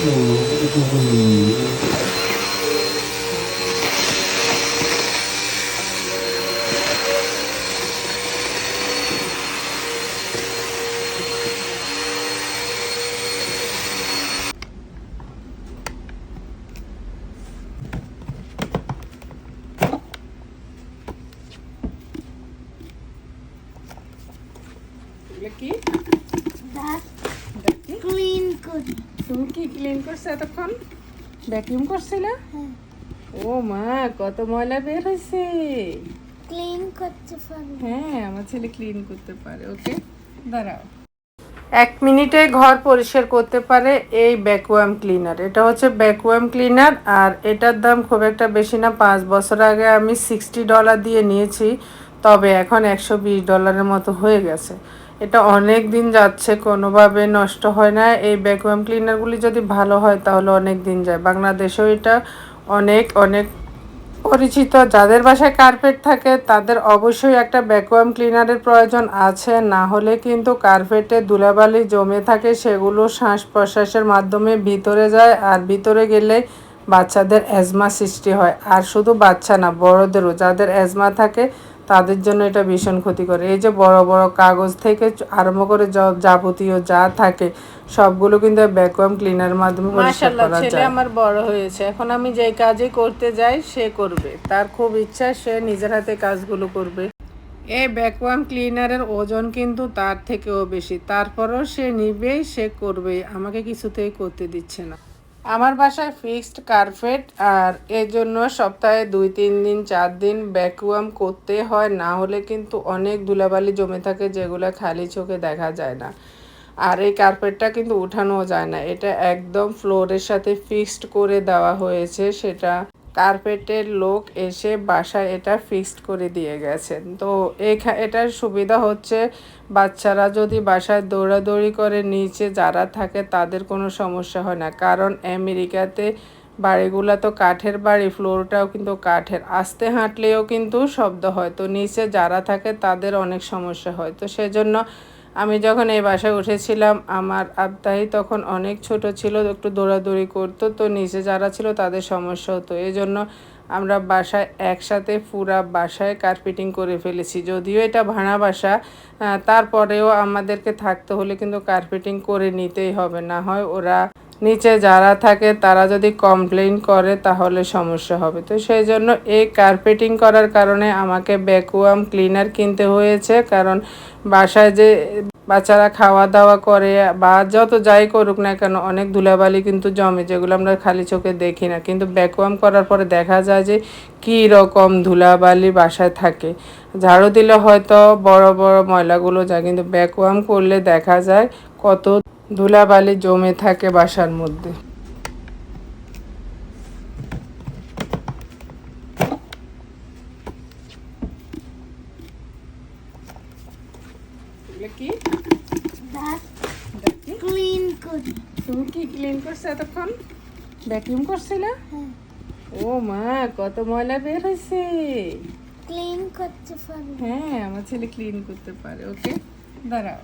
এগুলো কি দাঁত এটা কি? ক্লিন করি তুমি কি ক্লিন করছ এতক্ষণ? ভ্যাকিউম করছিলে? হ্যাঁ। ও মা কত ময়লা বের হয়েছে। ক্লিন করতে পারি। হ্যাঁ আমার ছেলে ক্লিন করতে পারে ওকে দাঁড়াও। এক মিনিটে ঘর পরিষ্কার করতে পারে এই ব্যাকুয়াম ক্লিনার এটা হচ্ছে ব্যাকুয়াম ক্লিনার আর এটার দাম খুব একটা বেশি না। পাঁচ বছর আগে আমি সিক্সটি ডলার দিয়ে নিয়েছি। তবে এখন একশো বিশ ডলারের মতো হয়ে গেছে। এটা অনেক দিন যাচ্ছে, কোনোভাবে নষ্ট হয় না। এই ব্যাকুয়াম ক্লিনারগুলি যদি ভালো হয়, তাহলে অনেক দিন যায়। বাংলাদেশেও এটা অনেক অনেক পরিচিত। যাদের বাসায় কার্পেট থাকে, তাদের অবশ্যই একটা ভ্যাকুয়াম ক্লিনারের প্রয়োজন আছে। না হলে কিন্তু কার্পেটে ধুলাবালি জমে থাকে, সেগুলো শ্বাস প্রশ্বাসের মাধ্যমে ভিতরে যায় আর ভিতরে গেলে বাচ্চাদের অ্যাজমা সৃষ্টি হয়। আর শুধু বাচ্চা না, বড়দেরও। যাদের অ্যাজমা থাকে তাদের জন্য এটা ভীষণ ক্ষতি করে এই যে বড় বড় কাগজ থেকে আরম্ভ করে যাবতীয় যা থাকে সবগুলো কিন্তু ভ্যাকুয়াম ক্লিনার মাধ্যমে যায় ছেলে আমার বড় হয়েছে। এখন আমি যেই কাজে করতে যাই সে করবে। তার খুব ইচ্ছা সে নিজের হাতে কাজগুলো করবে। এই ভ্যাকুয়াম ক্লিনারের ওজন কিন্তু তার থেকেও বেশি। তারপরও সে নিবেই সে করবে। আমাকে কিছুতেই করতে দিচ্ছে না। আমার বাসায় ফিক্সড কার্পেট আর এর জন্য সপ্তাহে দুই, তিন দিন, চার দিন ভ্যাকুয়াম করতে হয়। না হলে কিন্তু অনেক ধুলাবালি জমে থাকে যেগুলো খালি চোখে দেখা যায় না। আর এই কার্পেটটা কিন্তু উঠানো যায় না। এটা একদম ফ্লোরের সাথে ফিক্সড করে দেওয়া হয়েছে। সেটা কার্পেটের লোক এসে বাসায় এটা ফিক্সড করে দিয়ে গেছেন। তো এখা, এটার সুবিধা হচ্ছে বাচ্চারা যদি বাসায় দৌড়াদৌড়ি করে নিচে যারা থাকে তাদের কোনো সমস্যা হয় না। কারণ আমেরিকাতে বাড়িগুলো তো কাঠের বাড়ি, ফ্লোরটাও কিন্তু কাঠের। আস্তে হাঁটলেও কিন্তু শব্দ হয়। তো নিচে যারা থাকে তাদের অনেক সমস্যা হয়। তো সেজন্য আমি যখন এই বাসায় উঠেছিলাম, আমার আবদাহি তখন অনেক ছোট ছিল, একটু দৌড়াদৌড়ি করতো, তো নিচে যারা ছিল তাদের সমস্যা হতো। এই জন্য আমরা বাসায় একসাথে পুরা বাসায় কার্পেটিং করে ফেলেছি। যদিও এটা ভাড়া বাসা তারপরেও আমাদেরকে থাকতে হলে কিন্তু কার্পেটিং করে নিতেই হবে। না হয় ওরা নিচে যারা থাকে, তারা যদি কমপ্লেন করে, তাহলে সমস্যা হবে। তো সেই জন্য এই কার্পেটিং করার কারণে আমাকে ভ্যাকুয়াম ক্লিনার কিনতে হয়েছে। কারণ বাসায় যে বাচ্চারা খাওয়া দাওয়া করে বা যত যাই করুক না কেন, অনেক ধুলাবালি কিন্তু জমে, যেগুলো আমরা খালি চোখে দেখি না। কিন্তু ভ্যাকুয়াম করার পরে দেখা যায় যে কী রকম ধুলাবালি বাসায় থাকে। ঝাড়ু দিলে হয়তো বড় বড় ময়লাগুলো যায়, কিন্তু ভ্যাকুয়াম করলে দেখা যায় কত ধুলাবালি জমে থাকে বাসার মধ্যে। কি? ক্লিন করি তুমি কি ক্লিন করছ এতক্ষণ? ভ্যাকিউম করছিলে? হ্যাঁ। ও মা কত ময়লা বের হয়েছে। ক্লিন করতে পারি। হ্যাঁ আমার ছেলে ক্লিন করতে পারে ওকে? দাঁড়াও।